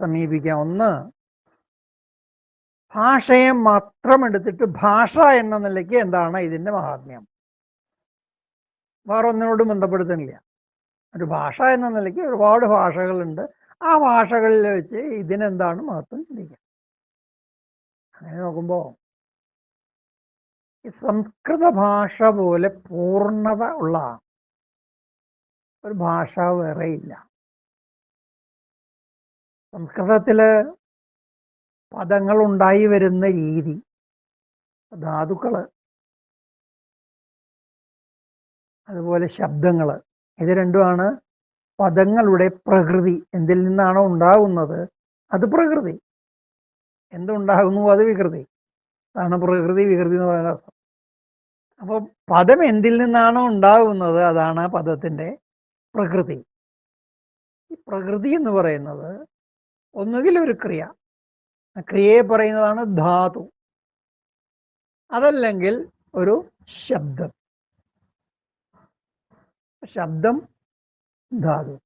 സമീപിക്കാം. ഒന്ന് ഭാഷയെ മാത്രം എടുത്തിട്ട് ഭാഷ എന്ന നിലയ്ക്ക് എന്താണ് ഇതിന്റെ മഹാത്മ്യം വേറെ ഒന്നിനോടും ബന്ധപ്പെടുത്തുന്നില്ല. ഒരു ഭാഷ എന്ന നിലയ്ക്ക് ഒരുപാട് ഭാഷകളുണ്ട്. ആ ഭാഷകളിൽ വെച്ച് ഇതിനെന്താണ് മഹത്വം ചിന്തിക്കാം അങ്ങനെ നോക്കുമ്പോൾ സംസ്കൃത ഭാഷ പോലെ പൂർണത ഉള്ള ഒരു ഭാഷ വേറെ ഇല്ല സംസ്കൃതത്തിൽ പദങ്ങൾ ഉണ്ടായി വരുന്ന രീതി ധാതുക്കൾ അതുപോലെ ശബ്ദങ്ങൾ ഇത് രണ്ടുമാണ് പദങ്ങളുടെ പ്രകൃതി. എന്തിൽ നിന്നാണോ ഉണ്ടാകുന്നത് അത് പ്രകൃതി. എന്തുണ്ടാകുന്നു അത് വികൃതി. അതാണ് പ്രകൃതി വികൃതി എന്ന് പറയുന്ന അർത്ഥം. അപ്പോൾ പദം എന്തിൽ നിന്നാണോ ഉണ്ടാകുന്നത് അതാണ് പദത്തിന്റെ പ്രകൃതി. ഈ പ്രകൃതി എന്ന് പറയുന്നത് ഒന്നുകിൽ ഒരു ക്രിയ. ക്രിയയെ പറയുന്നതാണ് ധാതു. അതല്ലെങ്കിൽ ഒരു ശബ്ദം. ശബ്ദം ധാതു.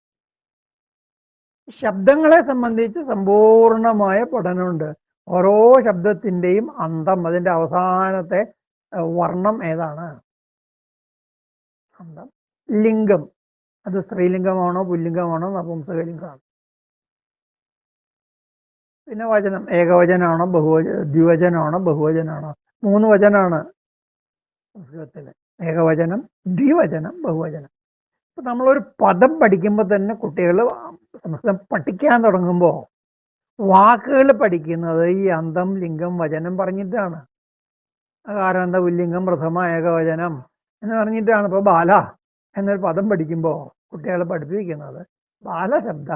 ശബ്ദങ്ങളെ സംബന്ധിച്ച് സമ്പൂർണമായ പഠനമുണ്ട്. ഓരോ ശബ്ദത്തിന്റെയും അന്തം അതിന്റെ അവസാനത്തെ വർണം ഏതാണ്? അന്തം. ലിംഗം. അത് സ്ത്രീലിംഗമാണോ പുല്ലിംഗമാണോ നപുംസകലിംഗമാണോ. പിന്നെ വചനം ഏകവചനാണോ ബഹുവച ദ്വിവചനാണോ ബഹുവചനാണോ? മൂന്ന് വചനാണ് സംസ്കൃതത്തിൽ ഏകവചനം ദ്വിവചനം ബഹുവചനം. ഇപ്പം നമ്മളൊരു പദം പഠിക്കുമ്പോൾ തന്നെ കുട്ടികൾ സംസ്കൃതം പഠിക്കാൻ തുടങ്ങുമ്പോൾ വാക്കുകൾ പഠിക്കുന്നത് ഈ അന്തം ലിംഗം വചനം പറഞ്ഞിട്ടാണ്. അകാരാന്ത പുല്ലിംഗം പ്രഥമ ഏകവചനം എന്ന് പറഞ്ഞിട്ടാണ്. ഇപ്പോൾ ബാല എന്നൊരു പദം പഠിക്കുമ്പോൾ കുട്ടികളെ പഠിപ്പിക്കുന്നത്. ബാലശബ്ദ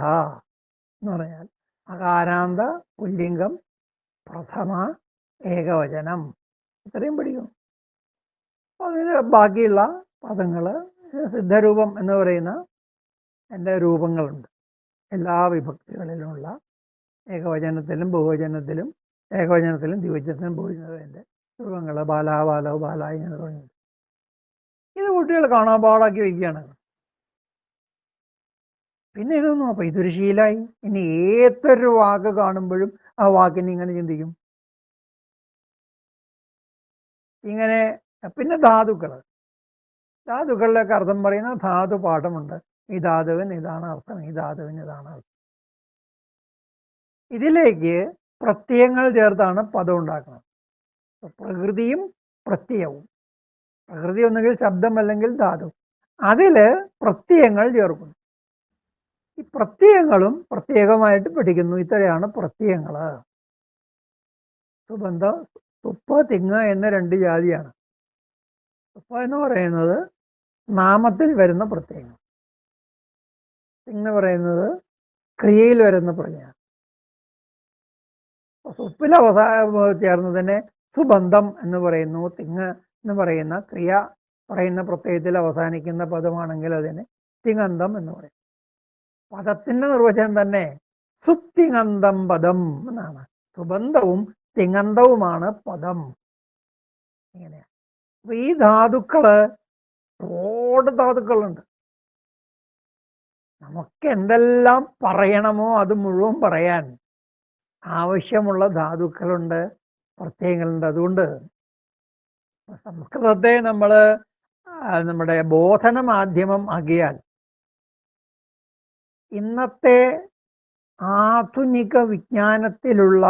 എന്ന് പറഞ്ഞാൽ അകാരാന്ത പുല്ലിംഗം പ്രഥമ ഏകവചനം. ഇത്രയും പഠിക്കും. അതിന് ബാക്കിയുള്ള പദങ്ങൾ സിദ്ധരൂപം എന്ന് പറയുന്ന എന്റെ രൂപങ്ങളുണ്ട്. എല്ലാ വിഭക്തികളിലുമുള്ള ഏകവചനത്തിലും ബഹുവചനത്തിലും ഏകവചനത്തിലും ദിവചനത്തിലും ബഹുവചനത്തിലും എന്റെ രൂപങ്ങൾ ബാലാ ബാലോ ബാലായി എന്ന് തുടങ്ങി ഇത് കുട്ടികൾ കാണാൻ പാടാക്കി വയ്ക്കുകയാണ്. പിന്നെ ഇതൊന്നും അപ്പൊ ഇതൊരു ശീലായി. ഇനി ഏതൊരു വാക്ക് കാണുമ്പോഴും ആ വാക്കിനെ ഇങ്ങനെ ചിന്തിക്കും. ഇങ്ങനെ പിന്നെ ധാതുക്കൾ ധാതുക്കളിലൊക്കെ അർത്ഥം പറയുന്ന ധാതു പാഠമുണ്ട്. ഈ ധാതുവിന് ഇതാണ് അർത്ഥം ഈ ധാതുവിന് ഇതാണ് അർത്ഥം. ഇതിലേക്ക് പ്രത്യയങ്ങൾ ചേർത്താണ് പദം ഉണ്ടാക്കുന്നത്. പ്രകൃതിയും പ്രത്യയവും. പ്രകൃതി ഒന്നുകിൽ ശബ്ദം അല്ലെങ്കിൽ ധാതു. അതിൽ പ്രത്യയങ്ങൾ ചേർക്കുന്നു. ഈ പ്രത്യയങ്ങളും പ്രത്യേകമായിട്ട് പഠിക്കുന്നു. ഇത്രയാണ് പ്രത്യയങ്ങൾ സുബന്ധ തുപ്പ തിങ്ങ എന്ന രണ്ട് ജാതിയാണ്. തുപ്പ എന്ന് പറയുന്നത് നാമത്തിൽ വരുന്ന പ്രത്യയങ്ങൾ. തിങ്ങ പറയുന്നത് ക്രിയയിൽ വരുന്ന പ്രത്യേകം സുപ്പിൽ അവസാന ചേർന്ന് തന്നെ സുബന്ധം എന്ന് പറയുന്നു. തിങ്ങ് എന്ന് പറയുന്ന ക്രിയ പറയുന്ന പ്രത്യയത്തിൽ അവസാനിക്കുന്ന പദമാണെങ്കിൽ അതിന് തിങ്ങന്തം എന്ന് പറയും. പദത്തിന്റെ നിർവചനം തന്നെ സുത്തിങ്ങന്തം പദം എന്നാണ്. സുബന്ധവും തിങ്ങന്തവുമാണ് പദം. ഇങ്ങനെയാണ് അപ്പൊ ഈ ധാതുക്കൾ റോഡ് ധാതുക്കളുണ്ട്. നമുക്ക് എന്തെല്ലാം പറയണമോ അത് മുഴുവൻ പറയാൻ ആവശ്യമുള്ള ധാതുക്കളുണ്ട് പ്രത്യയങ്ങളുണ്ട് അതുകൊണ്ട് സംസ്കൃതത്തെ നമ്മൾ നമ്മുടെ ബോധന മാധ്യമം ആകിയാൽ ഇന്നത്തെ ആധുനിക വിജ്ഞാനത്തിലുള്ള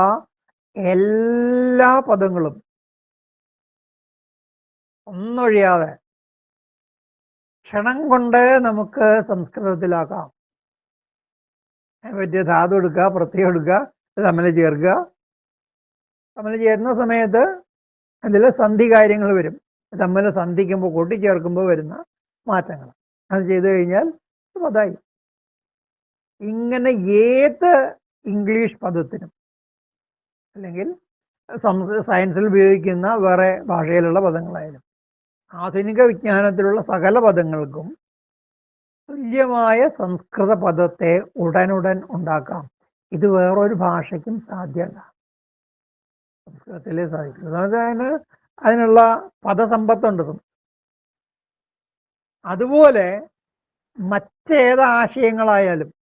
എല്ലാ പദങ്ങളും ഒന്നൊഴിയാതെ ക്ഷണം കൊണ്ട് നമുക്ക് സംസ്കൃതത്തിലാക്കാം. പറ്റിയ ധാതു എടുക്കുക പ്രത്യേകം എടുക്കുക തമ്മിൽ ചേർക്കുക. തമ്മിൽ ചേരുന്ന സമയത്ത് അതിൽ സന്ധി കാര്യങ്ങൾ വരും. തമ്മിൽ സന്ധിക്കുമ്പോൾ കൂട്ടിച്ചേർക്കുമ്പോൾ വരുന്ന മാറ്റങ്ങൾ. അത് ചെയ്തു കഴിഞ്ഞാൽ പദമായി ഇങ്ങനെ ഏത് ഇംഗ്ലീഷ് പദത്തിനും അല്ലെങ്കിൽ സയൻസിൽ ഉപയോഗിക്കുന്ന വേറെ ഭാഷയിലുള്ള പദങ്ങളായാലും ആധുനിക വിജ്ഞാനത്തിലുള്ള സകല പദങ്ങൾക്കും തുല്യമായ സംസ്കൃത പദത്തെ ഉടനുടൻ ഉണ്ടാക്കാം. ഇത് വേറൊരു ഭാഷയ്ക്കും സാധ്യമല്ല. സംസ്കൃതത്തിലെ സാധിക്കും അതിന് അതിനുള്ള പദസമ്പത്തുണ്ട്. അതുപോലെ മറ്റേത് ആശയങ്ങളായാലും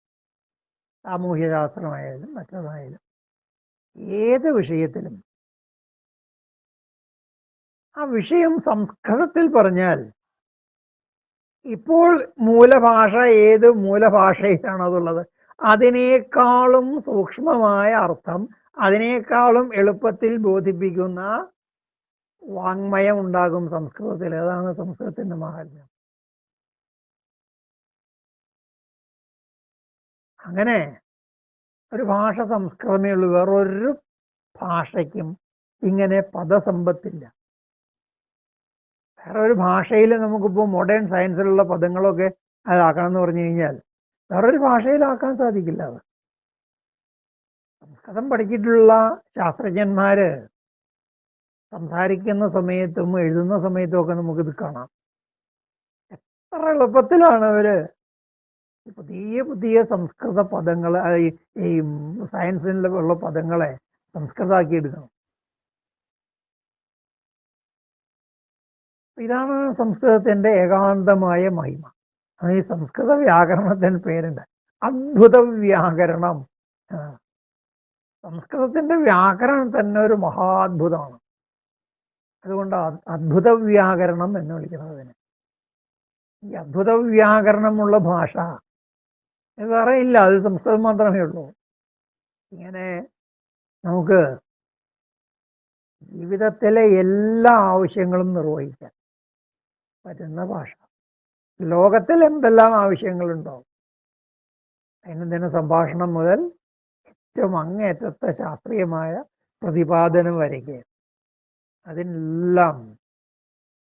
സാമൂഹ്യശാസ്ത്രമായാലും മറ്റേതായാലും ഏത് വിഷയത്തിലും. ആ വിഷയം സംസ്കൃതത്തിൽ പറഞ്ഞാൽ ഇപ്പോൾ മൂലഭാഷ ഏത് മൂലഭാഷയിലാണോ അതുള്ളത്? അതിനേക്കാളും സൂക്ഷ്മമായ അർത്ഥം അതിനേക്കാളും എളുപ്പത്തിൽ ബോധിപ്പിക്കുന്ന വാങ്മയം ഉണ്ടാകും സംസ്കൃതത്തിൽ. അതാണ് സംസ്കൃതത്തിന്റെ മാഹാത്മ്യം. അങ്ങനെ ഒരു ഭാഷ സംസ്കൃതമേ ഉള്ളൂ. വേറൊരു ഭാഷയ്ക്കും ഇങ്ങനെ പദസമ്പത്തില്ല. വേറെ ഒരു ഭാഷയിൽ നമുക്കിപ്പോൾ മോഡേൺ സയൻസിലുള്ള പദങ്ങളൊക്കെ അതാക്കണം എന്ന് പറഞ്ഞു കഴിഞ്ഞാൽ വേറൊരു ഭാഷയിലാക്കാൻ സാധിക്കില്ല അത്. സംസ്കൃതം പഠിച്ചിട്ടുള്ള ശാസ്ത്രജ്ഞന്മാര് സംസാരിക്കുന്ന സമയത്തും എഴുതുന്ന സമയത്തും ഒക്കെ നമുക്കിത് കാണാം. എത്ര എളുപ്പത്തിലാണ് അവർ പുതിയ പുതിയ സംസ്കൃത പദങ്ങൾ ഈ സയൻസിലുള്ള പദങ്ങളെ സംസ്കൃതമാക്കി എടുക്കണം ഇതാണ് സംസ്കൃതത്തിന്റെ ഏകാന്തമായ മഹിമ. ഈ സംസ്കൃത വ്യാകരണത്തിന് പേരുണ്ട്. അത്ഭുത വ്യാകരണം. സംസ്കൃതത്തിന്റെ വ്യാകരണം തന്നെ ഒരു മഹാത്ഭുതമാണ്. അതുകൊണ്ട് അത്ഭുത വ്യാകരണം എന്ന് വിളിക്കുന്നത് ഈ അത്ഭുത വ്യാകരണമുള്ള ഭാഷ വേറെ ഇല്ല അത് സംസ്കൃതം മാത്രമേ ഉള്ളൂ. ഇങ്ങനെ നമുക്ക് ജീവിതത്തിലെ എല്ലാ ആവശ്യങ്ങളും നിർവഹിക്കാൻ പറ്റുന്ന ഭാഷ. ലോകത്തിൽ എന്തെല്ലാം ആവശ്യങ്ങളുണ്ടോ ദൈനംദിന സംഭാഷണം മുതൽ ഏറ്റവും അങ്ങേറ്റത്തെ ശാസ്ത്രീയമായ പ്രതിപാദനം വരയ്ക്ക് അതിനെല്ലാം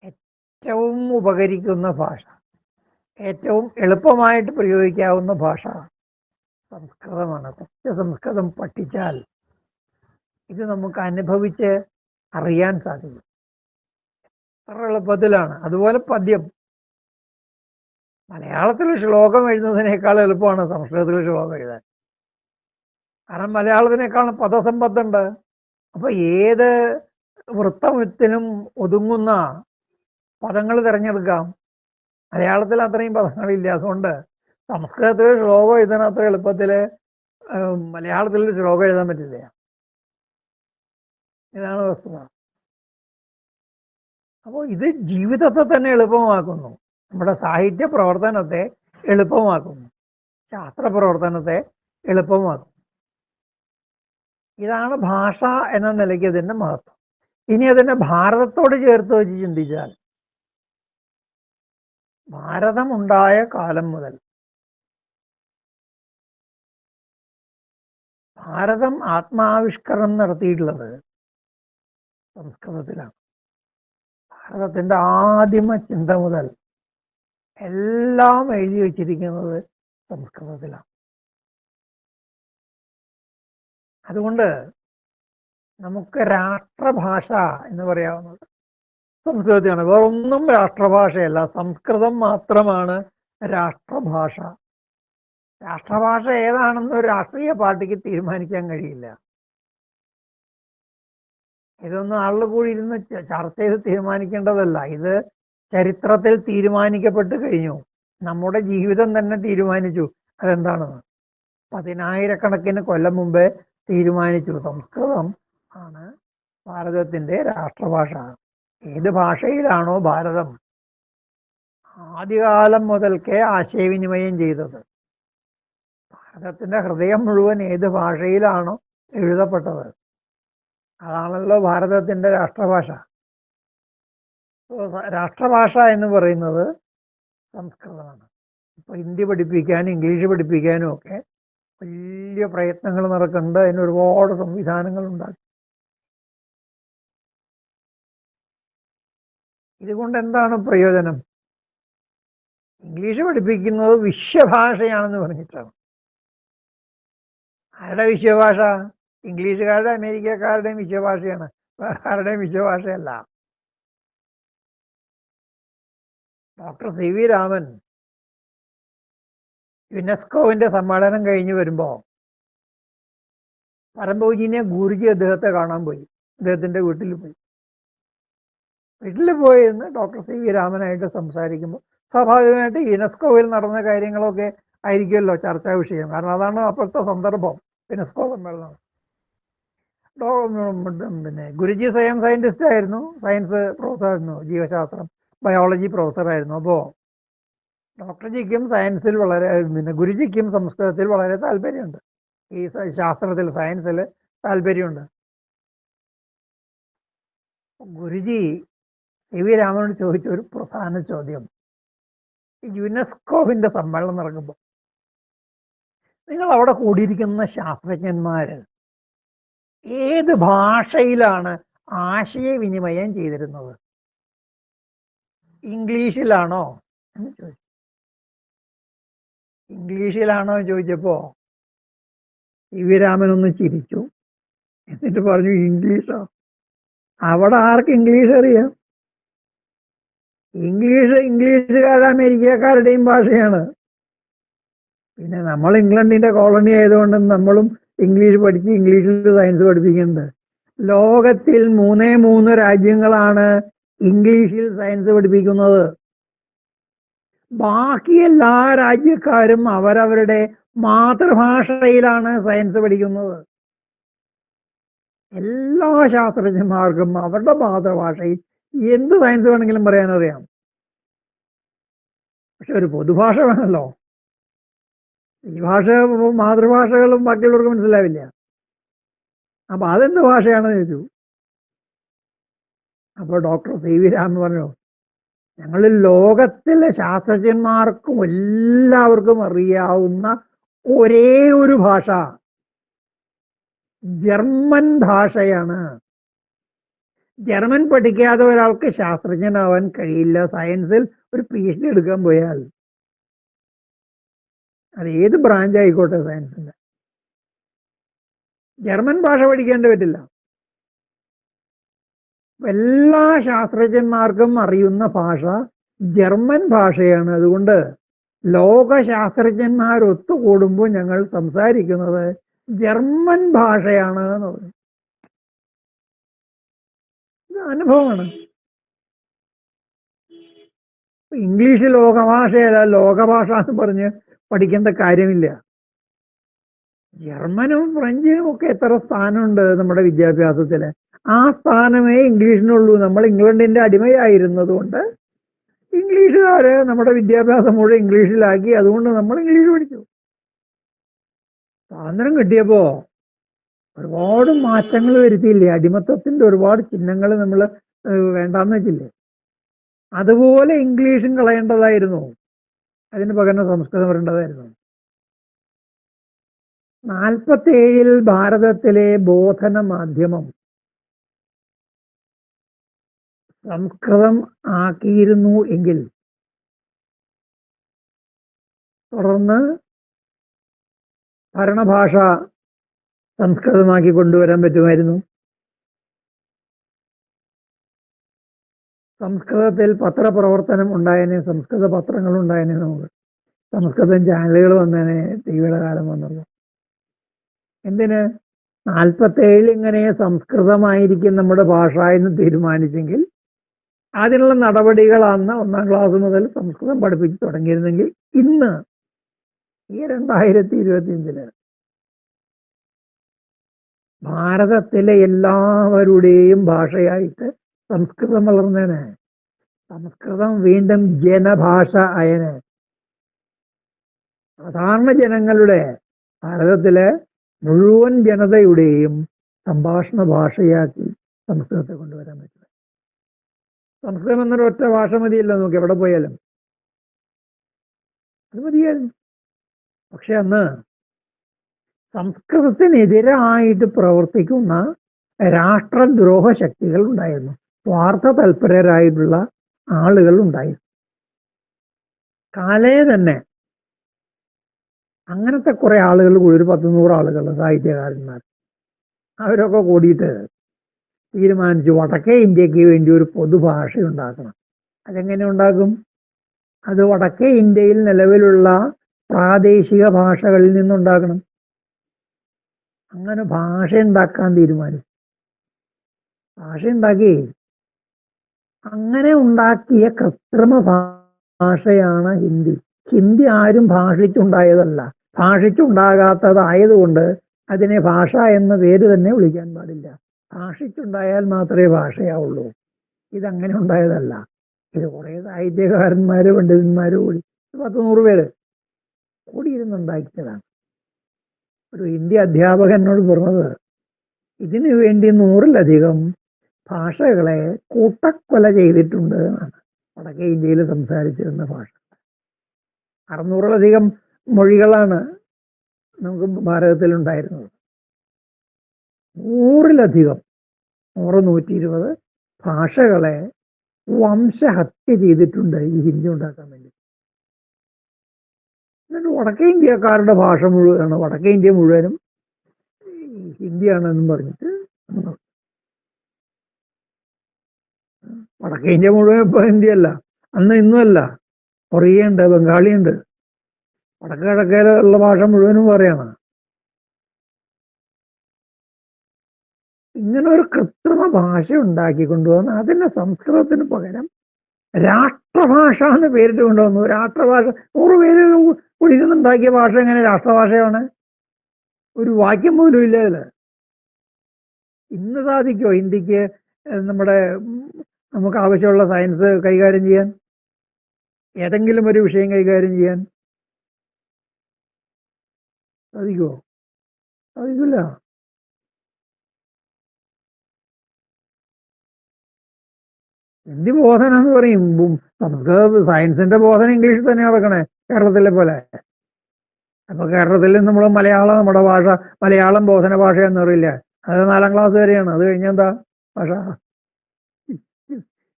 ഏറ്റവും ഉപകരിക്കുന്ന ഭാഷ. ഏറ്റവും എളുപ്പമായിട്ട് പ്രയോഗിക്കാവുന്ന ഭാഷ സംസ്കൃതമാണ്. കുറച്ച് സംസ്കൃതം പഠിച്ചാൽ ഇത് നമുക്ക് അനുഭവിച്ച് അറിയാൻ സാധിക്കും. എത്ര എളുപ്പത്തിലാണ്. അതുപോലെ പദ്യം. മലയാളത്തിൽ ശ്ലോകം എഴുതുന്നതിനേക്കാൾ എളുപ്പമാണ് സംസ്കൃതത്തിൽ ശ്ലോകം എഴുതാൻ. കാരണം മലയാളത്തിനേക്കാളും പദസമ്പത്തുണ്ട്. അപ്പൊ ഏത് വൃത്തത്തിനും ഒതുങ്ങുന്ന പദങ്ങൾ തിരഞ്ഞെടുക്കാം. മലയാളത്തിൽ അത്രയും പദങ്ങളില്ല. അതുകൊണ്ട് സംസ്കൃതത്തിൽ ശ്ലോകം എഴുതാൻ അത്ര എളുപ്പത്തിൽ മലയാളത്തിൽ ശ്ലോകം എഴുതാൻ പറ്റില്ല. ഇതാണ് വസ്തുത. അപ്പോൾ ഇത് ജീവിതത്തെ തന്നെ എളുപ്പമാക്കുന്നു. നമ്മുടെ സാഹിത്യ പ്രവർത്തനത്തെ എളുപ്പമാക്കുന്നു. ശാസ്ത്ര പ്രവർത്തനത്തെ എളുപ്പമാക്കും ഇതാണ് ഭാഷ എന്ന നിലയ്ക്ക് അതിന്റെ മഹത്വം. ഇനി അതിനെ ഭാരതത്തോട് ചേർത്ത് വെച്ച് ചിന്തിച്ചാൽ ഭാരതമുണ്ടായ കാലം മുതൽ ഭാരതം ആത്മാവിഷ്കരണം നടത്തിയിട്ടുള്ളത് സംസ്കൃതത്തിലാണ്. ഭാരതത്തിന്റെ ആദിമ ചിന്ത മുതൽ എല്ലാം എഴുതി വച്ചിരിക്കുന്നത് സംസ്കൃതത്തിലാണ്. അതുകൊണ്ട് നമുക്ക് രാഷ്ട്രഭാഷ എന്ന് പറയാവുന്നത് സംസ്കൃതത്തിലാണ്. വേറൊന്നും രാഷ്ട്രഭാഷയല്ല. സംസ്കൃതം മാത്രമാണ് രാഷ്ട്രഭാഷ. രാഷ്ട്രഭാഷ ഏതാണെന്ന് ഒരു രാഷ്ട്രീയ പാർട്ടിക്ക് തീരുമാനിക്കാൻ കഴിയില്ല. ഇതൊന്നും ആളുകൾ കൂടി ഇരുന്ന് ചർച്ച ചെയ്ത് തീരുമാനിക്കേണ്ടതല്ല. ഇത് ചരിത്രത്തിൽ തീരുമാനിക്കപ്പെട്ട് കഴിഞ്ഞു. നമ്മുടെ ജീവിതം തന്നെ തീരുമാനിച്ചു. അതെന്താണെന്ന് പതിനായിരക്കണക്കിന് കൊല്ലം മുമ്പേ തീരുമാനിച്ചു. സംസ്കൃതം ആണ് ഭാരതത്തിന്റെ രാഷ്ട്രഭാഷ. ഏത് ഭാഷയിലാണോ ഭാരതം ആദ്യകാലം മുതൽക്കേ ആശയവിനിമയം ചെയ്തത്. ഭാരതത്തിന്റെ ഹൃദയം മുഴുവൻ ഏത് ഭാഷയിലാണോ എഴുതപ്പെട്ടത്. അതാണല്ലോ ഭാരതത്തിന്റെ രാഷ്ട്രഭാഷ. രാഷ്ട്രഭാഷ എന്ന് പറയുന്നത് സംസ്കൃതമാണ്. ഇപ്പൊ ഹിന്ദി പഠിപ്പിക്കാനും ഇംഗ്ലീഷ് പഠിപ്പിക്കാനും ഒക്കെ വലിയ പ്രയത്നങ്ങൾ നടക്കുന്നുണ്ട്. അതിന് ഒരുപാട് സംവിധാനങ്ങൾ ഉണ്ടാക്കി. ഇതുകൊണ്ട് എന്താണ് പ്രയോജനം? ഇംഗ്ലീഷ് പഠിപ്പിക്കുന്നത് വിശ്വഭാഷയാണെന്ന് പറഞ്ഞിട്ടാണ്. ആരുടെ വിശ്വഭാഷ? ഇംഗ്ലീഷുകാരുടെ അമേരിക്കക്കാരുടെയും വിശ്വഭാഷയാണ്. ആരുടെയും വിശ്വഭാഷയല്ല. ഡോക്ടർ സി വി രാമൻ യുനെസ്കോവിന്റെ സമ്മേളനം കഴിഞ്ഞ് വരുമ്പോൾ പരമ്പൂജിനെ ഗുരുജി അദ്ദേഹത്തെ കാണാൻ പോയി. അദ്ദേഹത്തിന്റെ വീട്ടിൽ പോയി. വീട്ടിൽ പോയി ഡോക്ടർ സി വി രാമനായിട്ട് സംസാരിക്കുമ്പോൾ സ്വാഭാവികമായിട്ട് യുനെസ്കോയിൽ നടന്ന കാര്യങ്ങളൊക്കെ ആയിരിക്കുമല്ലോ ചർച്ചാ വിഷയം. കാരണം അതാണ് അപ്പോഴത്തെ സന്ദർഭം. യുനെസ്കോ സമ്മേളനം. ഡോ പിന്നെ ഗുരുജി സ്വയം സയന്റിസ്റ്റ് ആയിരുന്നു. സയൻസ് പ്രൊഫസറായിരുന്നു ജീവശാസ്ത്രം ബയോളജി പ്രൊഫസറായിരുന്നു അപ്പോൾ ഡോക്ടർ ജിക്കും സയൻസിൽ വളരെ പിന്നെ ഗുരുജിക്കും സംസ്കൃതത്തിൽ വളരെ താല്പര്യമുണ്ട്. ഈ ശാസ്ത്രത്തിൽ സയൻസിൽ താല്പര്യമുണ്ട്. ഗുരുജി എ വി രാമനോട് ചോദിച്ച ഒരു പ്രധാന ചോദ്യം. യുനെസ്കോവിന്റെ സമ്മേളനം നടക്കുമ്പോൾ നിങ്ങൾ അവിടെ കൂടിയിരിക്കുന്ന ശാസ്ത്രജ്ഞന്മാര് ഏത് ഭാഷയിലാണ് ആശയവിനിമയം ചെയ്തിരുന്നത്? ഇംഗ്ലീഷിലാണോ എന്ന് ചോദിച്ചു. ഇംഗ്ലീഷിലാണോ എന്ന് ചോദിച്ചപ്പോ ഇ വി രാമൻ ഒന്ന് ചിരിച്ചു. എന്നിട്ട് പറഞ്ഞു ഇംഗ്ലീഷോ? അവിടെ ആർക്ക് ഇംഗ്ലീഷ് അറിയാം? ഇംഗ്ലീഷ് ഇംഗ്ലീഷുകാരുടെ അമേരിക്കക്കാരുടെയും ഭാഷയാണ്. പിന്നെ നമ്മൾ ഇംഗ്ലണ്ടിന്റെ കോളനി ആയതുകൊണ്ട് നമ്മളും ഇംഗ്ലീഷ് പഠിച്ച് ഇംഗ്ലീഷിൽ സയൻസ് പഠിപ്പിക്കുന്നുണ്ട്. ലോകത്തിൽ മൂന്നേ മൂന്ന് രാജ്യങ്ങളാണ് ഇംഗ്ലീഷിൽ സയൻസ് പഠിപ്പിക്കുന്നത്. ബാക്കി എല്ലാ രാജ്യക്കാരും അവരവരുടെ മാതൃഭാഷയിലാണ് സയൻസ് പഠിക്കുന്നത്. എല്ലാ ശാസ്ത്രജ്ഞന്മാർക്കും അവരുടെ മാതൃഭാഷയിൽ എന്ത് സയൻസ് വേണമെങ്കിലും പറയാൻ അറിയാം. പക്ഷെ ഒരു പൊതുഭാഷ വേണമല്ലോ. ഈ ഭാഷ മാതൃഭാഷകളും ബാക്കിയുള്ളവർക്ക് മനസ്സിലാവില്ല. അപ്പൊ അതെന്ത് ഭാഷയാണെന്ന് ചോദിച്ചു. അപ്പൊ ഡോക്ടർ സി വി രാമൻ പറഞ്ഞു ഞങ്ങൾ ലോകത്തിലെ ശാസ്ത്രജ്ഞന്മാർക്കും എല്ലാവർക്കും അറിയാവുന്ന ഒരേ ഒരു ഭാഷ ജർമ്മൻ ഭാഷയാണ്. ജർമ്മൻ പഠിക്കാതെ ഒരാൾക്ക് ശാസ്ത്രജ്ഞനാവാൻ കഴിയില്ല. സയൻസിൽ ഒരു പി എച്ച് ഡി എടുക്കാൻ പോയാൽ അത് ഏത് ബ്രാഞ്ച് ആയിക്കോട്ടെ സയൻസിന്റെ ജർമ്മൻ ഭാഷ പഠിക്കേണ്ടി പറ്റില്ല. എല്ലാ ശാസ്ത്രജ്ഞന്മാർക്കും അറിയുന്ന ഭാഷ ജർമ്മൻ ഭാഷയാണ്. അതുകൊണ്ട് ലോക ശാസ്ത്രജ്ഞന്മാരൊത്തുകൂടുമ്പോൾ ഞങ്ങൾ സംസാരിക്കുന്നത് ജർമ്മൻ ഭാഷയാണ് എന്ന് പറഞ്ഞു അനുഭവമാണ്. ഇംഗ്ലീഷ് ലോകഭാഷയല്ല ലോകഭാഷ എന്ന് പറഞ്ഞ് പഠിക്കേണ്ട കാര്യമില്ല. ജർമ്മനും ഫ്രഞ്ചിനും ഒക്കെ എത്ര സ്ഥാനമുണ്ട് നമ്മുടെ വിദ്യാഭ്യാസത്തിൽ ആ സ്ഥാനമേ ഇംഗ്ലീഷിനുള്ളൂ. നമ്മൾ ഇംഗ്ലണ്ടിന്റെ അടിമയായിരുന്നത് കൊണ്ട് ഇംഗ്ലീഷുകാര് നമ്മുടെ വിദ്യാഭ്യാസം മുഴുവൻ ഇംഗ്ലീഷിലാക്കി അതുകൊണ്ട് നമ്മൾ ഇംഗ്ലീഷ് പഠിച്ചു. സ്വാതന്ത്ര്യം കിട്ടിയപ്പോ ഒരുപാട് മാറ്റങ്ങൾ വരുത്തിയില്ലേ? അടിമത്തത്തിന്റെ ഒരുപാട് ചിഹ്നങ്ങൾ നമ്മൾ വേണ്ടാന്ന് വെച്ചില്ലേ? അതുപോലെ ഇംഗ്ലീഷും കളയേണ്ടതായിരുന്നു. അതിന് പകരം സംസ്കൃതം വരേണ്ടതായിരുന്നു. നാൽപ്പത്തി ഏഴിൽ ഭാരതത്തിലെ ബോധന മാധ്യമം. സംസ്കൃതം ആക്കിയിരുന്നു എങ്കിൽ. തുടർന്ന് ഭരണഭാഷ സംസ്കൃതമാക്കി കൊണ്ടുവരാൻ പറ്റുമായിരുന്നു. സംസ്കൃതത്തിൽ പത്രപ്രവർത്തനം ഉണ്ടായതിനെ സംസ്കൃത പത്രങ്ങൾ ഉണ്ടായതിനെ നമുക്ക്. സംസ്കൃതം ചാനലുകൾ വന്നതിനെ ടിവിയുടെ കാലം വന്നത്. എന്തിന്? നാൽപ്പത്തേഴിൽ ഇങ്ങനെ സംസ്കൃതമായിരിക്കും നമ്മുടെ ഭാഷ എന്ന് തീരുമാനിച്ചെങ്കിൽ അതിനുള്ള നടപടികൾ അന്ന് ഒന്നാം ക്ലാസ് മുതൽ സംസ്കൃതം പഠിപ്പിച്ച് തുടങ്ങിയിരുന്നെങ്കിൽ ഇന്ന് ഈ രണ്ടായിരത്തി ഇരുപത്തിയഞ്ചിൽ ഭാരതത്തിലെ എല്ലാവരുടെയും ഭാഷയായിട്ട് സംസ്കൃതം വളർന്നേനെ. സംസ്കൃതം വീണ്ടും ജനഭാഷ അയന് സാധാരണ ജനങ്ങളുടെ ഭാരതത്തിലെ മുഴുവൻ ജനതയുടെയും സംഭാഷണ ഭാഷയാക്കി സംസ്കൃതത്തെ കൊണ്ടുവരാൻ പറ്റുന്നത്. സംസ്കൃതം എന്നൊരു ഒറ്റ ഭാഷ മതിയല്ല നമുക്ക് എവിടെ പോയാലും. അത് മതിയായിരുന്നു. പക്ഷെ അന്ന് സംസ്കൃതത്തിനെതിരായിട്ട് പ്രവർത്തിക്കുന്ന രാഷ്ട്രദ്രോഹ ശക്തികൾ ഉണ്ടായിരുന്നു. സ്വാർത്ഥ തൽപരരായിട്ടുള്ള ആളുകൾ ഉണ്ടായിരുന്നു. കാലേ തന്നെ അങ്ങനത്തെ കുറെ ആളുകൾ കൂടി ഒരു പത്ത് നൂറ് ആളുകൾ സാഹിത്യകാരന്മാർ അവരൊക്കെ കൂടിയിട്ട് തീരുമാനിച്ചു വടക്കേ ഇന്ത്യയ്ക്ക് വേണ്ടി ഒരു പൊതുഭാഷ ഉണ്ടാക്കണം. അതെങ്ങനെ ഉണ്ടാക്കും? അത് വടക്കേ ഇന്ത്യയിൽ നിലവിലുള്ള പ്രാദേശിക ഭാഷകളിൽ നിന്നുണ്ടാക്കണം. അങ്ങനെ ഭാഷ ഉണ്ടാക്കാൻ തീരുമാനിച്ചു. ഭാഷ ഉണ്ടാക്കി. അങ്ങനെ ഉണ്ടാക്കിയ കൃത്രിമ ഭാഷയാണ് ഹിന്ദി. ഹിന്ദി ആരും ഭാഷിച്ചുണ്ടായതല്ല. ഭാഷിച്ചുണ്ടാകാത്തതായതുകൊണ്ട് അതിനെ ഭാഷ എന്ന പേര് തന്നെ വിളിക്കാൻ പാടില്ല. ഭാഷിച്ചുണ്ടായാൽ മാത്രമേ ഭാഷയാവുള്ളൂ. ഇതങ്ങനെ ഉണ്ടായതല്ല. ഇത് കുറേ സാഹിത്യകാരന്മാര് പണ്ഡിതന്മാര് കൂടി പത്ത് നൂറ് പേര് കൂടിയിരുന്നുണ്ടാക്കിയതാണ്. ഒരു ഇന്ത്യ അധ്യാപകൻ എന്നോട് പറഞ്ഞത് ഇതിനു വേണ്ടി നൂറിലധികം ഭാഷകളെ കൂട്ടക്കൊല ചെയ്തിട്ടുണ്ട് എന്നാണ്. വടക്കേ ഇന്ത്യയിൽ സംസാരിച്ചിരുന്ന ഭാഷ. അറുന്നൂറിലധികം മൊഴികളാണ് നമുക്ക് ഭാരതത്തിൽ ഉണ്ടായിരുന്നത് നൂറിലധികം നൂറ് നൂറ്റി ഇരുപത് ഭാഷകളെ വംശഹത്യ ചെയ്തിട്ടുണ്ട് ഈ ഹിന്ദി ഉണ്ടാക്കാൻ വേണ്ടി. എന്നിട്ട് വടക്കേ ഇന്ത്യക്കാരുടെ ഭാഷ മുഴുവനാണ്. വടക്കേ ഇന്ത്യ മുഴുവനും ഹിന്ദിയാണെന്നും പറഞ്ഞിട്ട്. വടക്കേ ഇന്ത്യ മുഴുവൻ ഇപ്പൊ ഹിന്ദിയല്ല. അന്ന് ഇന്നുമല്ല കൊറിയുണ്ട് ബംഗാളിയുണ്ട്. വടക്ക് കിഴക്കേലുള്ള ഭാഷ മുഴുവനും പറയാണ് ഇങ്ങനെ ഒരു കൃത്രിമ ഭാഷ ഉണ്ടാക്കി കൊണ്ടുവന്ന് അതിനെ സംസ്കൃതത്തിന് പകരം രാഷ്ട്രഭാഷ എന്ന് പേരിട്ട് കൊണ്ടുവന്നു. രാഷ്ട്രഭാഷ നൂറ് പേര് കുടിക്കുന്നുണ്ടാക്കിയ ഭാഷ എങ്ങനെ രാഷ്ട്രഭാഷയാണ്? ഒരു വാക്യം പോലും ഇല്ല അതിൽ ഇന്ന് സാധിക്കോ ഹിന്ദിക്ക് നമ്മുടെ നമുക്ക് ആവശ്യമുള്ള സയൻസ് കൈകാര്യം ചെയ്യാൻ? ഏതെങ്കിലും ഒരു വിഷയം കൈകാര്യം ചെയ്യാൻ? സാധിക്കുമോ സാധിക്കില്ല. ഹിന്ദി ബോധനം എന്ന് പറയും സംസ്കൃത സയൻസിന്റെ ബോധനം ഇംഗ്ലീഷിൽ തന്നെ നടക്കണേ. കേരളത്തിലെ പോലെ. അപ്പൊ കേരളത്തിൽ നമ്മൾ മലയാളം നമ്മുടെ ഭാഷ മലയാളം ബോധന ഭാഷ എന്ന് പറയില്ല അത് നാലാം ക്ലാസ് വരെയാണ്. അത് കഴിഞ്ഞ എന്താ? ഭാഷ.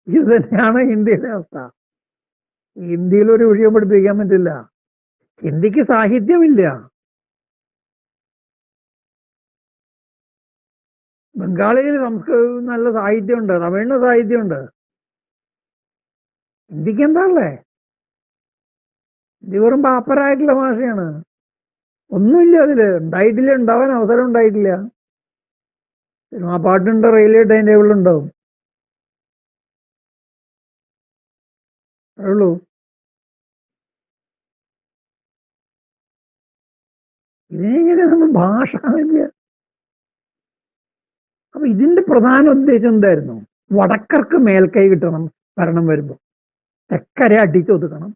ഇത് തന്നെയാണ് ഹിന്ദിയുടെ അവസ്ഥ. ഹിന്ദിയിൽ ഒരു വിഷയം പഠിപ്പിക്കാൻ പറ്റില്ല. ഹിന്ദിക്ക് സാഹിത്യമില്ല. ബംഗാളിയിൽ സംസ്കൃതം നല്ല സാഹിത്യമുണ്ട്. തമിഴിന് സാഹിത്യമുണ്ട്. ഹിന്ദിക്ക് എന്താ ഉള്ളേ? ഹിന്ദി വെറും പാപ്പറായിട്ടുള്ള ഭാഷയാണ്. ഒന്നുമില്ല അതിൽ. ഉണ്ടായിട്ടില്ല ഉണ്ടാവാൻ അവസരം ഉണ്ടായിട്ടില്ല. സിനിമാ പാട്ടുണ്ട് റെയിൽവേ ടൈം ടേബിൾ ഉണ്ടാവും. ഉള്ളൂ. ഇതിനെങ്ങനെ നമ്മൾ ഭാഷ അപ്പൊ ഇതിന്റെ പ്രധാന ഉദ്ദേശം എന്തായിരുന്നു? വടക്കർക്ക് മേൽക്കൈ കിട്ടണം ഭരണം വരുമ്പോൾ തെക്കരെ അടിച്ചൊതുക്കണം.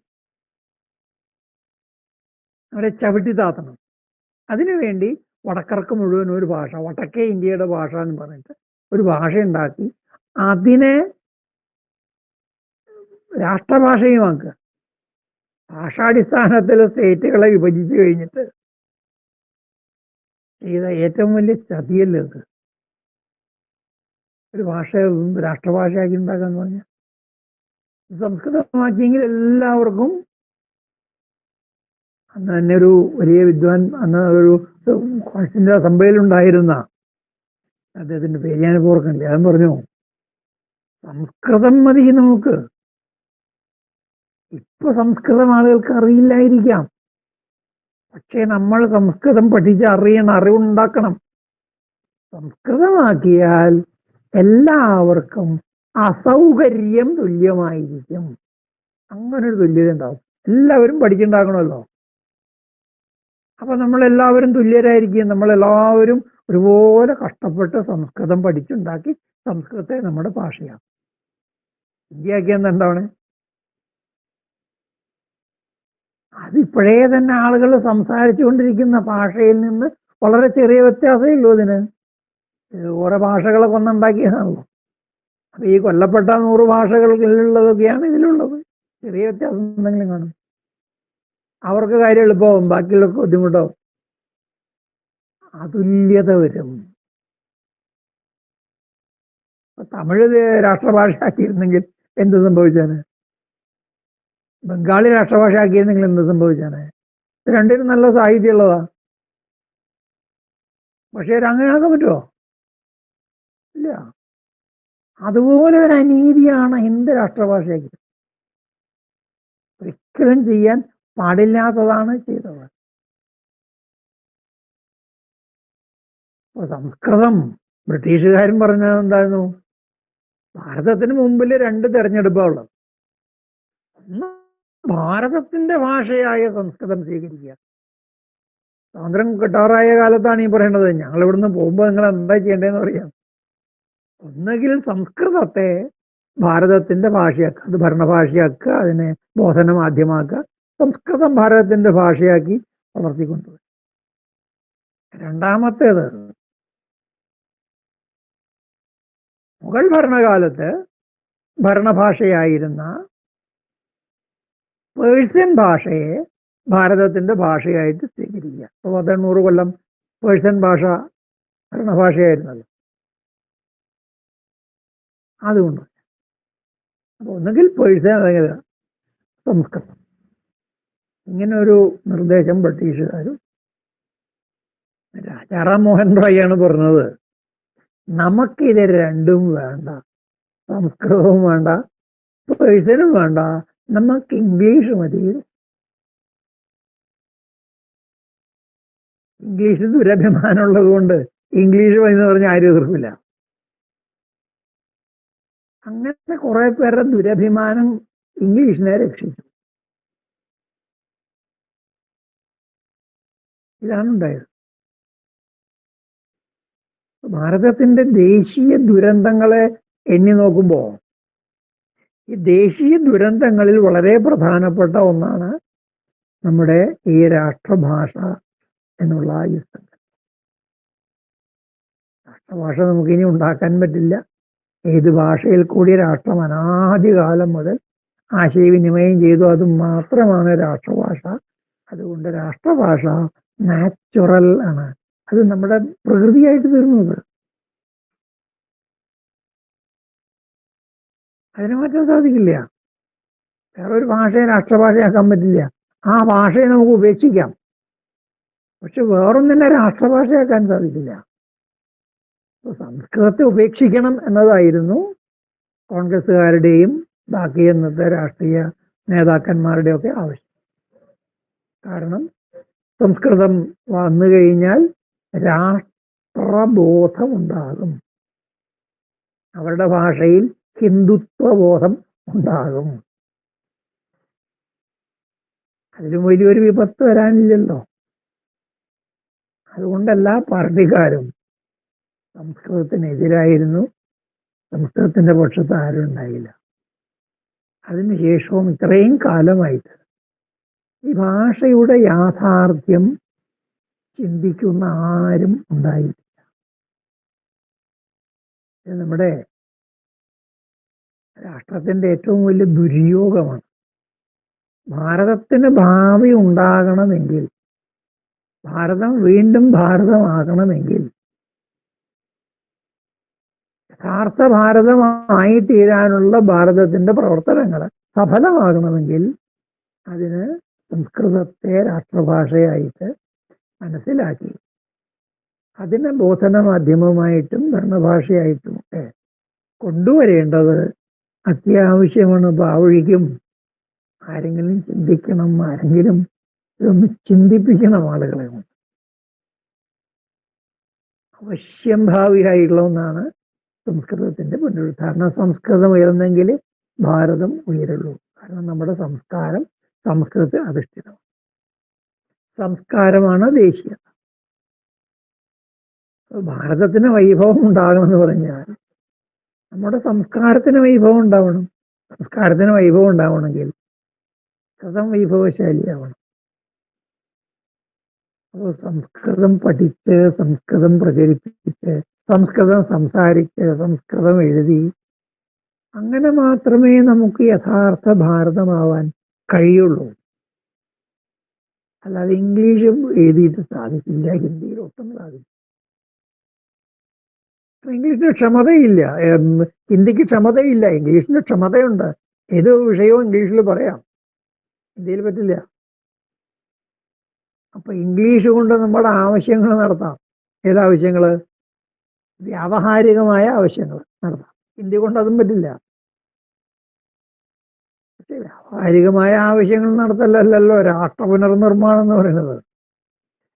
അവരെ ചവിട്ടി താത്തണം. അതിനുവേണ്ടി വടക്കർക്ക് മുഴുവൻ ഒരു ഭാഷ വടക്കേ ഇന്ത്യയുടെ ഭാഷ എന്ന് പറഞ്ഞിട്ട് ഒരു ഭാഷ ഉണ്ടാക്കി അതിനെ രാഷ്ട്രഭാഷയുമാക്കുക ഭാഷാടിസ്ഥാനത്തിൽ സ്റ്റേറ്റുകളെ വിഭജിച്ചു കഴിഞ്ഞിട്ട് ചെയ്ത ഏറ്റവും വലിയ ചതിയല്ലേ അത്? ഒരു ഭാഷ രാഷ്ട്രഭാഷയാക്കി ഉണ്ടാക്കാന്ന് പറഞ്ഞാൽ സംസ്കൃതമാക്കിയെങ്കിൽ എല്ലാവർക്കും അന്ന് തന്നെ ഒരു വലിയ വിദ്വാൻ അന്ന് ഒരു കോൺസ്റ്റിന്റെ സഭയിലുണ്ടായിരുന്ന അദ്ദേഹത്തിന്റെ പേര് ഞാൻ ഓർക്കണില്ല അവൻ പറഞ്ഞു സംസ്കൃതം മതി നമുക്ക്. ഇപ്പൊ സംസ്കൃതം ആളുകൾക്ക് അറിയില്ലായിരിക്കാം. പക്ഷേ നമ്മൾ സംസ്കൃതം പഠിച്ച് അറിയണം അറിവുണ്ടാക്കണം. സംസ്കൃതമാക്കിയാൽ എല്ലാവർക്കും അസൗകര്യം തുല്യമായിരിക്കും. അങ്ങനൊരു തുല്യത ഉണ്ടാവും. എല്ലാവരും പഠിച്ചുണ്ടാക്കണമല്ലോ അപ്പൊ നമ്മളെല്ലാവരും തുല്യരായിരിക്കും നമ്മളെല്ലാവരും ഒരുപോലെ കഷ്ടപ്പെട്ട് സംസ്കൃതം പഠിച്ചുണ്ടാക്കി സംസ്കൃതത്തെ നമ്മുടെ ഭാഷയാണ് ഇന്ത്യയാക്കി എന്താണ്? അതിപ്പോഴേ തന്നെ ആളുകൾ സംസാരിച്ചുകൊണ്ടിരിക്കുന്ന ഭാഷയിൽ നിന്ന് വളരെ ചെറിയ വ്യത്യാസമേ ഉള്ളൂ ഇതിന് ഓരോ ഭാഷകളെ കൊന്നുണ്ടാക്കിയതാണല്ലോ. അപ്പൊ ഈ കൊല്ലപ്പെട്ട നൂറ് ഭാഷകളിലുള്ളതൊക്കെയാണ് ഇതിലുള്ളത്. ചെറിയ വ്യത്യാസം എന്തെങ്കിലും കാണും. അവർക്ക് കാര്യം എളുപ്പമാവും ബാക്കിയുള്ളവർക്ക് ബുദ്ധിമുട്ടാവും. അതുല്യത വരും. തമിഴ് രാഷ്ട്രഭാഷ ആക്കിയിരുന്നെങ്കിൽ എന്ത് സംഭവിച്ചാണ് ബംഗാളി രാഷ്ട്രഭാഷ ആക്കിയിരുന്നെങ്കിൽ എന്ത് സംഭവിച്ചാണ് രണ്ടിനും നല്ല സാഹിത്യമുള്ളതാ. പക്ഷേ അങ്ങനെ ആക്കാൻ പറ്റുമോ ഇല്ല. അതുപോലെ ഒരു അനീതിയാണ് ഹിന്ദു രാഷ്ട്രഭാഷയ്ക്ക് ഒരിക്കലും ചെയ്യാൻ പാടില്ലാത്തതാണ് ചെയ്തത്. സംസ്കൃതം ബ്രിട്ടീഷുകാരൻ പറഞ്ഞത് എന്തായിരുന്നു? ഭാരതത്തിന് മുമ്പിൽ രണ്ട് തെരഞ്ഞെടുപ്പുള്ളത് ഒന്ന് ഭാരതത്തിന്റെ ഭാഷയായ സംസ്കൃതം സ്വീകരിക്കുക. സ്വാതന്ത്ര്യം കിട്ടാറായ കാലത്താണ് ഈ പറയേണ്ടത് ഞങ്ങൾ ഇവിടുന്ന് പോകുമ്പോൾ നിങ്ങൾ എന്താ ചെയ്യേണ്ടതെന്ന് പറയാം. ഒന്നുകിൽ സംസ്കൃതത്തെ ഭാരതത്തിന്റെ ഭാഷയാക്കുക അത് ഭരണഭാഷയാക്കുക അതിനെ ബോധന മാധ്യമാക്കുക സംസ്കൃതം ഭാരതത്തിന്റെ ഭാഷയാക്കി വളർത്തിക്കൊണ്ടുവരും രണ്ടാമത്തേത് മുഗൾ ഭരണകാലത്ത് ഭരണഭാഷയായിരുന്ന പേഴ്സ്യൻ ഭാഷയെ ഭാരതത്തിന്റെ ഭാഷയായിട്ട് സ്വീകരിക്കുക. അപ്പോൾ പത്തെണ്ണൂറ് കൊല്ലം പേഴ്സ്യൻ ഭാഷ ഭരണഭാഷയായിരുന്നത് അതുകൊണ്ട്. അപ്പോൾ ഒന്നുകിൽ പേഴ്സ്യൻ അല്ലെങ്കിൽ സംസ്കൃതം. ഇങ്ങനെ ഒരു നിർദ്ദേശം ബ്രിട്ടീഷുകാർ രാജാറാം മോഹൻ റോയാണ് പറഞ്ഞത് നമുക്കിത് രണ്ടും വേണ്ട. സംസ്കൃതവും വേണ്ട. പേഴ്സണും വേണ്ട. നമുക്ക് ഇംഗ്ലീഷ് മതി. ഇംഗ്ലീഷ് ദുരഭിമാനമുള്ളത് കൊണ്ട് ഇംഗ്ലീഷ് എന്ന് പറഞ്ഞാൽ ആരും എതിർപ്പില്ല. അങ്ങനത്തെ കുറെ പേരുടെ ദുരഭിമാനം ഇംഗ്ലീഷിനെ രക്ഷിച്ചു. ഇതാണ് ഉണ്ടായത് ഭാരതത്തിന്റെ ദേശീയ ദുരന്തങ്ങളെ എണ്ണി നോക്കുമ്പോൾ ഈ ദേശീയ ദുരന്തങ്ങളിൽ വളരെ പ്രധാനപ്പെട്ട ഒന്നാണ് നമ്മുടെ ഈ രാഷ്ട്രഭാഷ എന്നുള്ള ഈ രാഷ്ട്രഭാഷ നമുക്കിനി ഉണ്ടാക്കാൻ പറ്റില്ല. ഏത് ഭാഷയിൽ കൂടി രാഷ്ട്രം അനാദികാലം മുതൽ ആശയവിനിമയം ചെയ്തു അത് മാത്രമാണ് രാഷ്ട്രഭാഷ. അതുകൊണ്ട് രാഷ്ട്രഭാഷ നാച്ചുറൽ ആണ്. അത് നമ്മുടെ പ്രകൃതിയായിട്ട് തീർന്നത് അതിനെ മാറ്റാൻ സാധിക്കില്ല. വേറെ ഒരു ഭാഷയെ രാഷ്ട്രഭാഷയാക്കാൻ പറ്റില്ല. ആ ഭാഷയെ നമുക്ക് ഉപേക്ഷിക്കാം. പക്ഷെ വേറൊന്നും വേറൊന്നിനെ രാഷ്ട്രഭാഷയാക്കാൻ സാധിക്കില്ല. സംസ്കൃതത്തെ ഉപേക്ഷിക്കണം എന്നതായിരുന്നു കോൺഗ്രസ്സുകാരുടെയും ബാക്കി ഇന്നത്തെ രാഷ്ട്രീയ നേതാക്കന്മാരുടെയൊക്കെ ആവശ്യം. കാരണം സംസ്കൃതം വന്നു കഴിഞ്ഞാൽ രാഷ്ട്രബോധം ഉണ്ടാകും അവരുടെ ഭാഷയിൽ ഹിന്ദുത്വബോധം ഉണ്ടാകും. അതിലും വലിയൊരു വിപത്ത് വരാനില്ലല്ലോ. അതുകൊണ്ടല്ല പാർട്ടിക്കാരും സംസ്കൃതത്തിനെതിരായിരുന്നു. സംസ്കൃതത്തിന്റെ പക്ഷത്ത് ആരും ഉണ്ടായില്ല. അതിനുശേഷവും ഇത്രയും കാലമായിട്ട് ഈ ഭാഷയുടെ യാഥാർത്ഥ്യം ചിന്തിക്കുന്ന ആരും ഉണ്ടായിട്ടില്ല നമ്മുടെ രാഷ്ട്രത്തിന്റെ ഏറ്റവും വലിയ ദുര്യോഗമാണ്. ഭാരതത്തിന് ഭാവി ഉണ്ടാകണമെങ്കിൽ ഭാരതം വീണ്ടും ഭാരതമാകണമെങ്കിൽ യഥാർത്ഥ ഭാരതമായി തീരാനുള്ള ഭാരതത്തിന്റെ പ്രവർത്തനങ്ങൾ സഫലമാകണമെങ്കിൽ അതിന് സംസ്കൃതത്തെ രാഷ്ട്രഭാഷയായിട്ട് മനസ്സിലാക്കി. അതിനെ ബോധന മാധ്യമമായിട്ടും ഭരണഭാഷയായിട്ടും ഒക്കെ കൊണ്ടുവരേണ്ടത് അത്യാവശ്യമാണ്. ഭാവഴിക്കും ആരെങ്കിലും ചിന്തിക്കണം ആരെങ്കിലും ഇതൊന്ന് ചിന്തിപ്പിക്കണം ആളുകളെ അവശ്യം ഭാവിയായിട്ടുള്ള ഒന്നാണ് സംസ്കൃതത്തിന്റെ പുനരുദ്ധാരണം സംസ്കൃതം ഉയർന്നെങ്കിൽ ഭാരതം ഉയരുള്ളൂ. കാരണം നമ്മുടെ സംസ്കാരം സംസ്കൃതത്തിൽ അധിഷ്ഠിതം. സംസ്കാരമാണ് ദേശീയത. ഭാരതത്തിന് വൈഭവം ഉണ്ടാകണം എന്ന് പറഞ്ഞാൽ നമ്മുടെ സംസ്കാരത്തിന് വൈഭവം ഉണ്ടാവണം. സംസ്കാരത്തിന് വൈഭവം ഉണ്ടാവണമെങ്കിൽ കഥം വൈഭവശാലിയാവണം. അപ്പോൾ സംസ്കൃതം പഠിച്ച് സംസ്കൃതം പ്രചരിപ്പിച്ച് സംസ്കൃതം സംസാരിച്ച് സംസ്കൃതം എഴുതി അങ്ങനെ മാത്രമേ നമുക്ക് യഥാർത്ഥ ഭാരതമാവാൻ കഴിയുള്ളൂ. അല്ലാതെ ഇംഗ്ലീഷും എഴുതിയിട്ട് സാധിക്കില്ല ഹിന്ദിയിൽ ഒട്ടും സാധിക്കില്ല. ഇംഗ്ലീഷിന് ക്ഷമതയില്ല. ഹിന്ദിക്ക് ക്ഷമതയില്ല. ഇംഗ്ലീഷിന് ക്ഷമതയുണ്ട്. ഏത് വിഷയവും ഇംഗ്ലീഷിൽ പറയാം. ഹിന്ദിയിൽ പറ്റില്ല. അപ്പൊ ഇംഗ്ലീഷ് കൊണ്ട് നമ്മുടെ ആവശ്യങ്ങൾ നടത്താം. ഏതാവശ്യങ്ങൾ വ്യാവഹാരികമായ ആവശ്യങ്ങൾ നടത്താം. ഹിന്ദി കൊണ്ട് അതും പറ്റില്ല. പക്ഷെ വ്യാവഹാരികമായ ആവശ്യങ്ങൾ നടത്തലല്ലോ രാഷ്ട്ര പുനർനിർമ്മാണം എന്ന് പറയുന്നത്.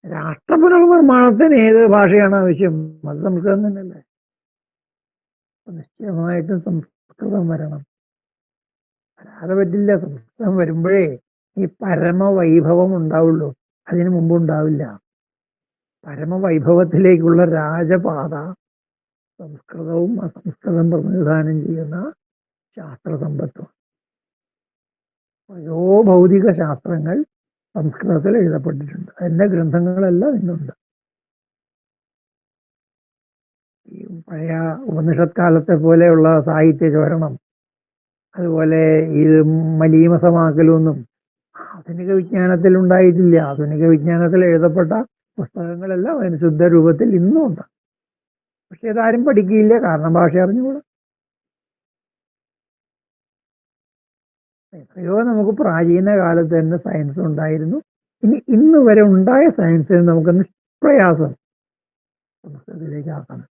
രാഷ്ട്ര പുനർനിർമ്മാണത്തിന് ഏത് ഭാഷയാണ് ആവശ്യം? അത് സംസ്കൃതം തന്നെയല്ലേ? നിശ്ചയമായിട്ടും സംസ്കൃതം വരണം. വരാതെ പറ്റില്ല സംസ്കൃതം വരുമ്പോഴേ ഈ പരമവൈഭവം ഉണ്ടാവുള്ളൂ. അതിനു മുമ്പ് ഉണ്ടാവില്ല. പരമവൈഭവത്തിലേക്കുള്ള രാജപാത സംസ്കൃതവും അസംസ്കൃതം പ്രതിനിധാനം ചെയ്യുന്ന ശാസ്ത്രസമ്പത്തും ഓരോ ഭൗതിക ശാസ്ത്രങ്ങൾ സംസ്കൃതത്തിൽ എഴുതപ്പെട്ടിട്ടുണ്ട്. അതിന്റെ ഗ്രന്ഥങ്ങളെല്ലാം ഇന്നുണ്ട്. ഈ പഴയ ഉപനിഷത് കാലത്തെ പോലെയുള്ള സാഹിത്യ ചോരണം അതുപോലെ ഇത് മലീമസമാക്കലൊന്നും ആധുനിക വിജ്ഞാനത്തിൽ ഉണ്ടായിട്ടില്ല. ആധുനിക വിജ്ഞാനത്തിൽ എഴുതപ്പെട്ട പുസ്തകങ്ങളെല്ലാം അതിന് ശുദ്ധ രൂപത്തിൽ ഇന്നും ഉണ്ട് പക്ഷെ ഇതാരും പഠിക്കുകയില്ല കാരണം ഭാഷ അറിഞ്ഞുകൂടാ. എത്രയോ നമുക്ക് പ്രാചീന കാലത്ത് തന്നെ സയൻസ് ഉണ്ടായിരുന്നു. ഇനി ഇന്ന് വരെ ഉണ്ടായ സയൻസിന് നമുക്ക് നിഷ്പ്രയാസം സംസ്കൃതത്തിലേക്ക് ആക്കണം.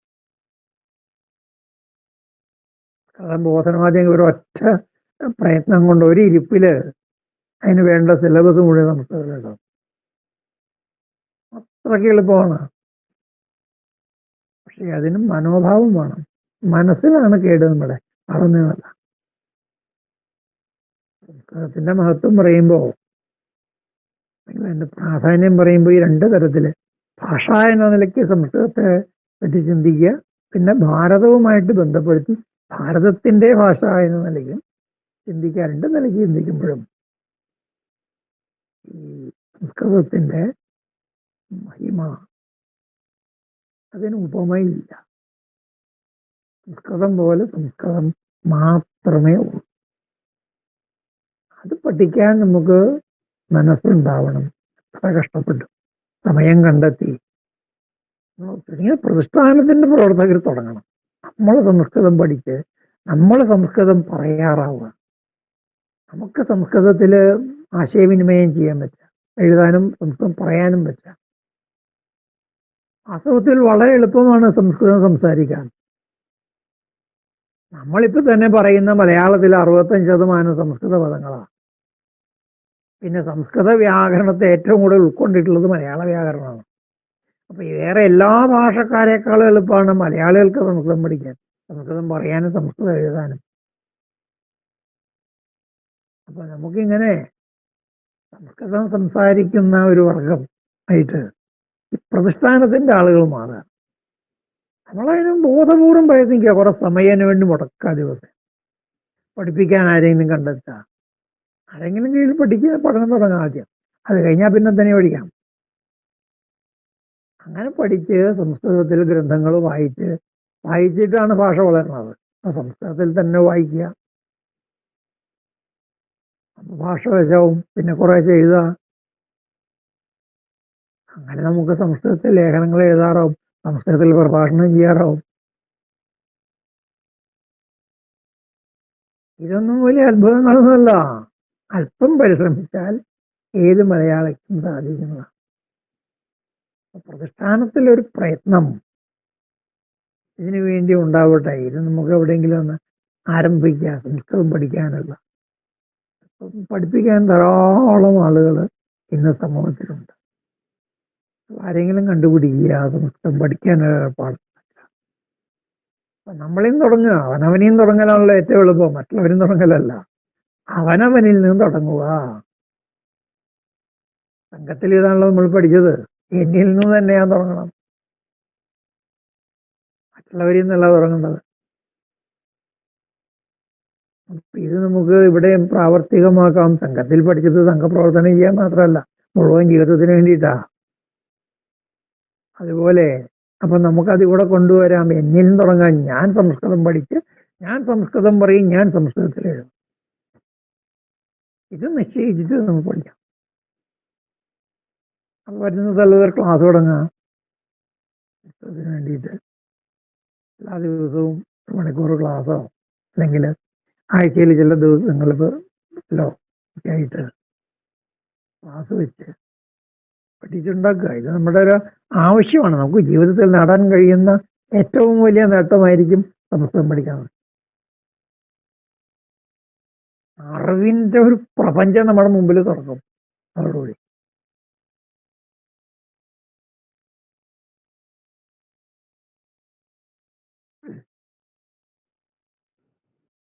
കാരണം ബോധനമാദ്യം ഒരു ഒറ്റ പ്രയത്നം കൊണ്ട് ഒരു ഇരിപ്പിൽ അതിന് വേണ്ട സിലബസ് മുഴുവൻ സംസ്കൃതത്തിലുണ്ടാവും അത്രയ്ക്ക് എളുപ്പമാണ്. പക്ഷെ അതിന് മനോഭാവം വേണം. മനസ്സിലാണ് കേട് നമ്മുടെ. അതൊന്നുമല്ല സംസ്കൃതത്തിന്റെ മഹത്വം പറയുമ്പോൾ അതിന്റെ പ്രാധാന്യം പറയുമ്പോൾ ഈ രണ്ട് തരത്തിൽ. ഭാഷ എന്ന നിലയ്ക്ക് സംസ്കൃതത്തെ പറ്റി ചിന്തിക്കുക പിന്നെ ഭാരതവുമായിട്ട് ബന്ധപ്പെടുത്തി ഭാരതത്തിന്റെ ഭാഷ എന്ന നിലയ്ക്കും ചിന്തിക്കാറുണ്ട് നിലയ്ക്ക് ചിന്തിക്കുമ്പോഴും ഈ സംസ്കൃതത്തിന്റെ മഹിമ അതിന് ഉപമയില്ല. സംസ്കൃതം പോലെ സംസ്കൃതം മാത്രമേ ഉള്ളൂ. അത് പഠിക്കാൻ നമുക്ക് മനസ്സുണ്ടാവണം. അത്ര കഷ്ടപ്പെട്ടു. സമയം കണ്ടെത്തി. ഇങ്ങനെ പ്രതിഷ്ഠാനത്തിന്റെ പ്രവർത്തകർ തുടങ്ങണം. നമ്മൾ സംസ്കൃതം പഠിച്ച് നമ്മൾ സംസ്കൃതം പറയാറാവുക. നമുക്ക് സംസ്കൃതത്തിൽ ആശയവിനിമയം ചെയ്യാൻ പറ്റുക. എഴുതാനും സംസ്കൃതം പറയാനും പറ്റുക. വാസ്തവത്തിൽ വളരെ എളുപ്പമാണ് സംസ്കൃതം സംസാരിക്കാൻ. നമ്മളിപ്പോ തന്നെ പറയുന്ന മലയാളത്തിൽ അറുപത്തഞ്ച് ശതമാനം സംസ്കൃത പദങ്ങളാണ്. പിന്നെ സംസ്കൃത വ്യാകരണത്തെ ഏറ്റവും കൂടുതൽ ഉൾക്കൊണ്ടിട്ടുള്ളത് മലയാള വ്യാകരണമാണ്. അപ്പൊ വേറെ എല്ലാ ഭാഷക്കാരെക്കാളും എളുപ്പമാണ് മലയാളികൾക്ക് സംസ്കൃതം പഠിക്കാൻ. സംസ്കൃതം പറയാനും സംസ്കൃതം എഴുതാനും. അപ്പൊ നമുക്കിങ്ങനെ സംസ്കൃതം സംസാരിക്കുന്ന ഒരു വർഗം ആയിട്ട് പ്രതിഷ്ഠാനത്തിന്റെ ആളുകൾ മാറുക. നമ്മളതിന് ബോധപൂർവം പ്രയത്നിക്കുക. കുറെ സമയത്തിന് വേണ്ടി മുടക്കുക ദിവസം. പഠിപ്പിക്കാൻ ആരെങ്കിലും കണ്ടെത്തുക. ആരെങ്കിലും കീഴിൽ പഠിക്കുക പഠനം തുടങ്ങാം ആദ്യം. അത് കഴിഞ്ഞാൽ പിന്നെ തന്നെ പഠിക്കാം. അങ്ങനെ പഠിച്ച് സംസ്കൃതത്തിൽ ഗ്രന്ഥങ്ങൾ വായിച്ച് വായിച്ചിട്ടാണ് ഭാഷ വളരുന്നത് ആ സംസ്കൃതത്തിൽ തന്നെ വായിക്കുക. അപ്പൊ ഭാഷ വശവും പിന്നെ കുറെ എഴുതുക അങ്ങനെ നമുക്ക് സംസ്കൃതത്തിൽ ലേഖനങ്ങൾ എഴുതാറാവും സംസ്കൃതത്തിൽ പ്രഭാഷണം ചെയ്യാറാവും ഇതൊന്നും വലിയ അത്ഭുതങ്ങളൊന്നുമല്ല അല്പം പരിശ്രമിച്ചാൽ ഏത് മലയാളിക്കും സാധിക്കുന്നതാണ് പ്രതിഷ്ഠാനത്തിൽ ഒരു പ്രയത്നം ഇതിനു വേണ്ടി ഉണ്ടാവട്ടെ ഇത് നമുക്ക് എവിടെയെങ്കിലും ഒന്ന് ആരംഭിക്കുക സംസ്കൃതം പഠിക്കാനുള്ള പഠിപ്പിക്കാൻ ധാരാളം ആളുകൾ ഇന്ന് സമൂഹത്തിലുണ്ട് ആരെങ്കിലും കണ്ടുപിടിക്കുക. മൊത്തം പഠിക്കാൻ പാടില്ല നമ്മളെയും തുടങ്ങുക. അവനവനെയും തുടങ്ങലാണല്ലോ ഏറ്റവും എളുപ്പം. മറ്റുള്ളവരും തുടങ്ങലല്ല. അവനവനിൽ നിന്ന് തുടങ്ങുക. സംഘത്തിൽ ഇതാണല്ലോ നമ്മൾ പഠിച്ചത്? എന്നിൽ നിന്ന് തന്നെ ഞാൻ തുടങ്ങണം. മറ്റുള്ളവരിൽ നിന്നല്ല തുടങ്ങേണ്ടത്. ഇത് നമുക്ക് ഇവിടെ പ്രാവർത്തികമാക്കാം. സംഘത്തിൽ പഠിച്ചത് സംഘപ്രവർത്തനം ചെയ്യാൻ മാത്രമല്ല. മുഴുവൻ ജീവിതത്തിന് വേണ്ടിയിട്ടാ. അതുപോലെ അപ്പൊ നമുക്കത് ഇവിടെ കൊണ്ടുവരാം. എന്നിൽ നിന്ന് തുടങ്ങാൻ ഞാൻ സംസ്കൃതം പഠിച്ച് ഞാൻ സംസ്കൃതം പറയും ഞാൻ സംസ്കൃതത്തിൽ എഴുതും. ഇത് നിശ്ചയിച്ചിട്ട് നമുക്ക് പഠിക്കാം. അപ്പൊ വരുന്ന സ്ഥലത്ത് ക്ലാസ് തുടങ്ങാം. വേണ്ടിയിട്ട് എല്ലാ ദിവസവും മണിക്കൂർ ക്ലാസ്സോ അല്ലെങ്കിൽ ആഴ്ചയിൽ ചില ദിവസങ്ങളിലോ ഒക്കെ ആയിട്ട് ക്ലാസ് വെച്ച് പഠിച്ചുണ്ടാക്കുക ഇത് നമ്മുടെ ഒരു ആവശ്യമാണ്. നമുക്ക് ജീവിതത്തിൽ നേടാൻ കഴിയുന്ന ഏറ്റവും വലിയ നേട്ടമായിരിക്കും സംസ്കൃതം പഠിക്കാൻ. അറിവിന്റെ ഒരു പ്രപഞ്ചം നമ്മുടെ മുമ്പിൽ തുറക്കും. അതോടുകൂടി.